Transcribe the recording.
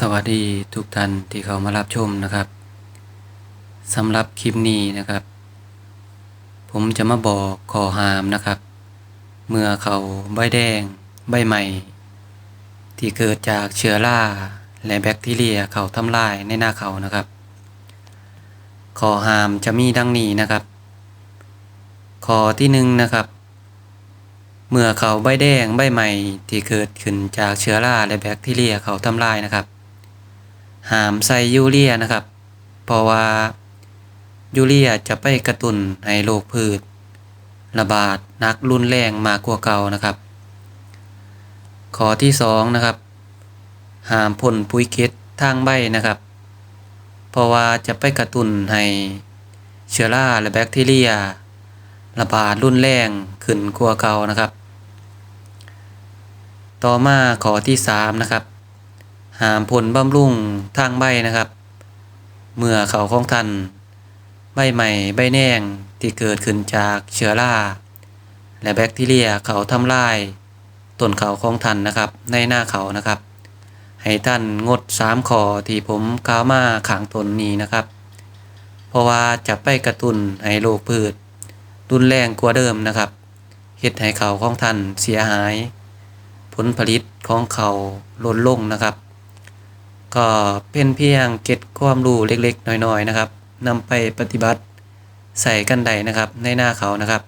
สวัสดีทุกท่านที่เข้ามารับชมนะครับสำหรับคลิปนี้นะครับ ผมจะมาบอกขอหามนะครับ เมื่อเขาใบแดง ใบใหม่ ที่เกิดจากเชื้อราและแบคทีเรียเขาทำลายในหน้าเขานะครับขอหามจะมีดังนี้นะครับขอที่หนึ่งนะครับ เมื่อเขาใบแดงใบใหม่ที่เกิดขึ้นจากเชื้อราและแบคทีเรียเขาทำลายนะครับ หามใส่ยูเรียนะครับ เพราะว่ายูเรียจะไปกระตุ้นให้โรคพืช ระบาดนักรุนแรงมากกว่าเก่านะครับ ข้อที่สองนะครับหามพ่นปุ๋ยเกล็ดทางใบนะครับ เพราะว่าจะไปกระตุ้นให้เชื้อราและแบคทีเรีย ระบาดรุนแรงขึ้นกว่าเก่านะครับ ต่อมาข้อที่สามนะครับ หามผลบำรุงทางใบนะครับ เมื่อเขาของท่านใบใหม่ใบแนงที่เกิดขึ้นจากเชื้อราและแบคทีเรียเขาทำลายต้นเขาของท่านนะครับ ในหน้าเขานะครับ ให้ท่านงดสามข้อที่ผมกล่าวมาขางตนนี้นะครับ เพราะว่าจะไปกระตุ้นให้โรคพืชรุนแรงกว่าเดิมนะครับเฮ็ดให้เขาของท่านเสียหาย ผลผลิตของเขาลดลงนะครับ ก็เป็นเพียงเก็บความรู้เล็กๆ น้อยๆนะครับนำไปปฏิบัติใส่กันใดนะครับในหน้าเขานะครับ